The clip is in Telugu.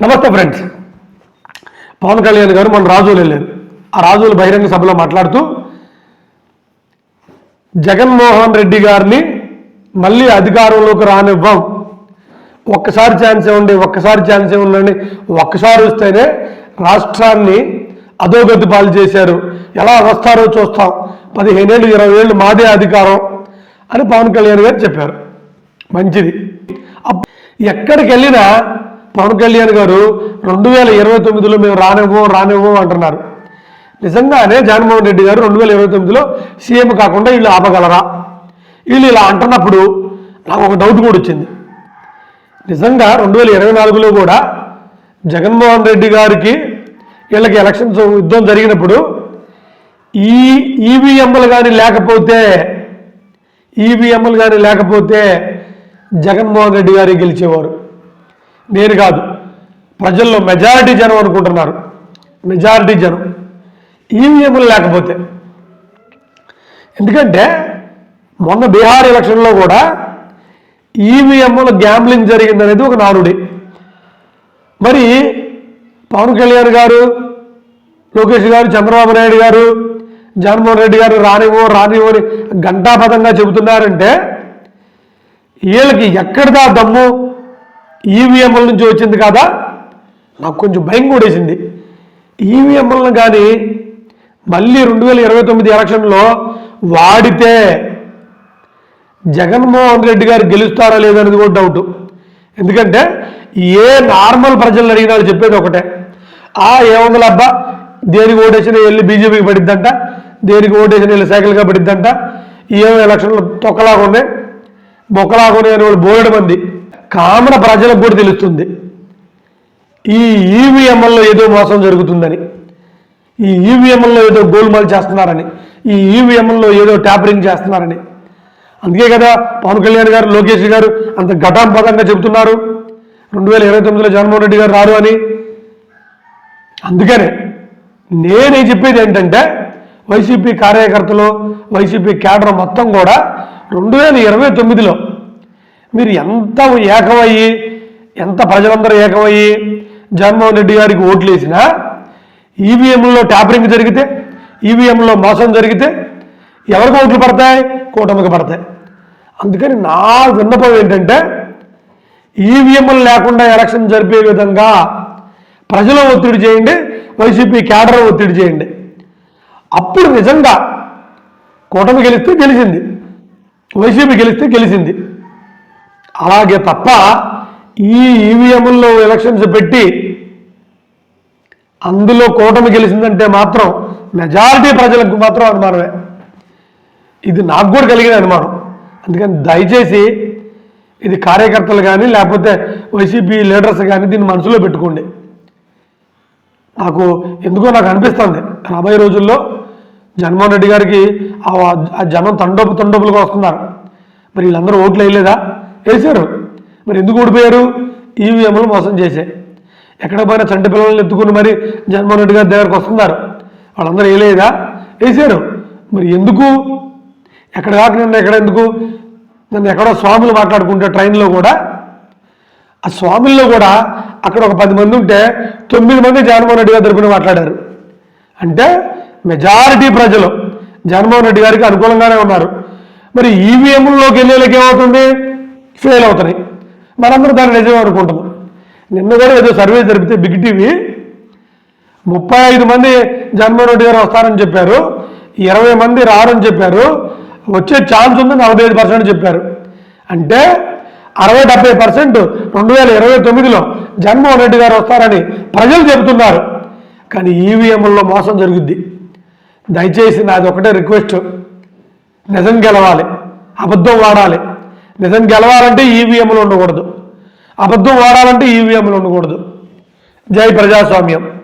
నమస్తే ఫ్రెండ్స్. పవన్ కళ్యాణ్ గారు మన రాజులు వెళ్ళారు. ఆ రాజుల బహిరంగ సభలో మాట్లాడుతూ జగన్మోహన్ రెడ్డి గారిని మళ్ళీ అధికారంలోకి రానివ్వం. ఒక్కసారి ఛాన్స్ ఇవ్వండి ఒక్కసారి ఛాన్స్ ఇవ్వండి ఒక్కసారి వస్తేనే రాష్ట్రాన్ని అధోగతి పాలు చేశారు. ఎలా వస్తారో చూస్తాం. పదిహేనేళ్ళు ఇరవై ఏళ్ళు మాదే అధికారం అని పవన్ కళ్యాణ్ గారు చెప్పారు. మంచిది. ఎక్కడికి వెళ్ళినా పవన్ కళ్యాణ్ గారు రెండు వేల ఇరవై తొమ్మిదిలో మేము రానివ్వం రానివ్వం అంటున్నారు. నిజంగానే జగన్మోహన్ రెడ్డి గారు రెండు వేల ఇరవై తొమ్మిదిలో సీఎం కాకుండా వీళ్ళు ఆపగలరా? వీళ్ళు ఇలా అంటున్నప్పుడు నాకు ఒక డౌట్ కూడా వచ్చింది. నిజంగా రెండు వేల ఇరవై నాలుగులో కూడా జగన్మోహన్ రెడ్డి గారికి వీళ్ళకి ఎలక్షన్స్ యుద్ధం జరిగినప్పుడు ఈ ఈవీఎంలు కానీ లేకపోతే ఈవీఎంలు కానీ లేకపోతే జగన్మోహన్ రెడ్డి గారు గెలిచేవారు. నేను కాదు. ప్రజల్లో మెజారిటీ జనం అనుకుంటున్నారు. మెజారిటీ జనం. ఈవీఎంలు లేకపోతే. ఎందుకంటే మొన్న బీహార్ ఎలక్షన్లో కూడా ఈవీఎంల గ్యాంబ్లింగ్ జరిగిందనేది ఒక నానుడి. మరి పవన్ కళ్యాణ్ గారు లోకేష్ గారు చంద్రబాబు నాయుడు గారు జగన్మోహన్ రెడ్డి గారు రానివ్వు రానివ్వు అని ఘంటాపథంగా చెబుతున్నారంటే వీళ్ళకి ఎక్కడిదా దమ్ము? ఈవీఎంల నుంచి వచ్చింది కదా? నాకు కొంచెం భయం కూడేసింది ఈవీఎంలను కానీ మళ్ళీ రెండు వేల ఇరవై తొమ్మిది ఎలక్షన్లో వాడితే జగన్మోహన్ రెడ్డి గారు గెలుస్తారా లేదనేది కూడా డౌట్ ఎందుకంటే ఏ నార్మల్ ప్రజలను అడిగినా చెప్పేది ఒకటే. ఆ ఏముందల అబ్బా దేనికి ఓటేసిన వెళ్ళి బీజేపీకి పడిద్దంట దేనికి ఓటేసిన వెళ్ళి సైకిల్గా పడిద్దంట ఏం ఎలక్షన్లు తొక్కలాగా ఉన్నాయి. బొక్కలాగా ఉన్నాయి అని వాళ్ళు బోలెడు మంది. కామన ప్రజలకు కూడా తెలుస్తుంది. ఈ ఈవీఎంఎల్లో ఏదో మోసం జరుగుతుందని ఈ ఈవీఎంఎల్లో ఏదో గోల్మాల్ చేస్తున్నారని ఈ ఈవీఎంఎల్లో ఏదో ట్యాపరింగ్ చేస్తున్నారని. అందుకే కదా పవన్ కళ్యాణ్ గారు లోకేష్ గారు అంత ఘటాంపదంగా చెబుతున్నారు. రెండు వేల ఇరవై తొమ్మిదిలో జగన్మోహన్ రెడ్డి గారు రారు అని. అందుకనే నేనే చెప్పేది ఏంటంటే వైసీపీ కార్యకర్తలు వైసీపీ క్యాడర్ మొత్తం కూడా రెండు వేల ఇరవై తొమ్మిదిలో మీరు ఎంత ఏకమయ్యి ఎంత ప్రజలందరూ ఏకమయ్యి జగన్మోహన్ రెడ్డి గారికి ఓట్లు వేసినా ఈవీఎంలో ట్యాపరింగ్ జరిగితే ఈవీఎంలో మోసం జరిగితే ఎవరికి ఓట్లు పడతాయి? కూటమికి పడతాయి. అందుకని నా విన్నపం ఏంటంటే ఈవీఎంలు లేకుండా ఎలక్షన్ జరిపే విధంగా ప్రజలు ఒత్తిడి చేయండి వైసీపీ క్యాడర్ ఒత్తిడి చేయండి. అప్పుడు నిజంగా కూటమి గెలిస్తే గెలిచింది వైసీపీ గెలిస్తే గెలిచింది. అలాగే తప్ప ఈ ఈవీఎంల్లో ఎలక్షన్స్ పెట్టి అందులో కూటమి గెలిచిందంటే మాత్రం మెజారిటీ ప్రజలకు మాత్రం అనుమానమే. ఇది నాకు కూడా కలిగిన అనుమానం. అందుకని దయచేసి ఇది కార్యకర్తలు కానీ లేకపోతే వైసీపీ లీడర్స్ కానీ దీన్ని మనసులో పెట్టుకోండి. నాకు ఎందుకో నాకు అనిపిస్తుంది. రాబోయే రోజుల్లో జగన్మోహన్ రెడ్డి గారికి ఆ ఆ జనం తండోపు తండోపులుగా వస్తున్నారు. మరి వీళ్ళందరూ ఓట్లు వేయలేదా? వేశారు మరి ఎందుకు ఓడిపోయారు? ఈవీఎంలు మోసం చేశాయి. ఎక్కడ పోయినా చంటి పిల్లల్ని ఎత్తుకుని మరి జగన్మోహన్ రెడ్డి గారి దగ్గరకు వస్తున్నారు. వాళ్ళందరూ వేయలేదా? వేశారు. మరి ఎందుకు? ఎక్కడ కాక నిన్న ఎక్కడ ఎందుకు? నన్ను ఎక్కడో స్వాములు మాట్లాడుకుంటే ట్రైన్లో కూడా ఆ స్వాముల్లో కూడా అక్కడ ఒక పది మంది ఉంటే తొమ్మిది మంది జగన్మోహన్ రెడ్డి గారి తరపున మాట్లాడారు. అంటే మెజారిటీ ప్రజలు జగన్మోహన్ రెడ్డి గారికి అనుకూలంగానే ఉన్నారు. మరి ఈవీఎంలోకి వెళ్ళేళ్ళకి ఏమవుతుంది? ఫెయిల్ అవుతున్నాయి. మనందరూ దాన్ని నిజమే అనుకుంటున్నాం. నిన్న కూడా ఏదో సర్వే జరిపితే బిగ్ టీవీ ముప్పై ఐదు మంది జగన్మోహన్ గారు వస్తారని చెప్పారు. ఇరవై మంది రారని చెప్పారు. వచ్చే ఛాన్స్ ఉంది నలభై ఐదు పర్సెంట్ చెప్పారు. అంటే అరవై డెబ్బై పర్సెంట్ రెండు వేల ఇరవై తొమ్మిదిలో జగన్మోహన్ రెడ్డి గారు వస్తారని ప్రజలు చెబుతున్నారు. కానీ ఈవీఎంల్లో మోసం జరుగుద్ది. దయచేసి నాది ఒకటే రిక్వెస్ట్. నిజం గెలవాలి. అబద్ధం వాడాలి నిజం గెలవాలంటే ఈవీఎంలు ఉండకూడదు. అబద్ధం వాడాలంటే ఈవీఎంలు ఉండకూడదు. జై ప్రజాస్వామ్యం.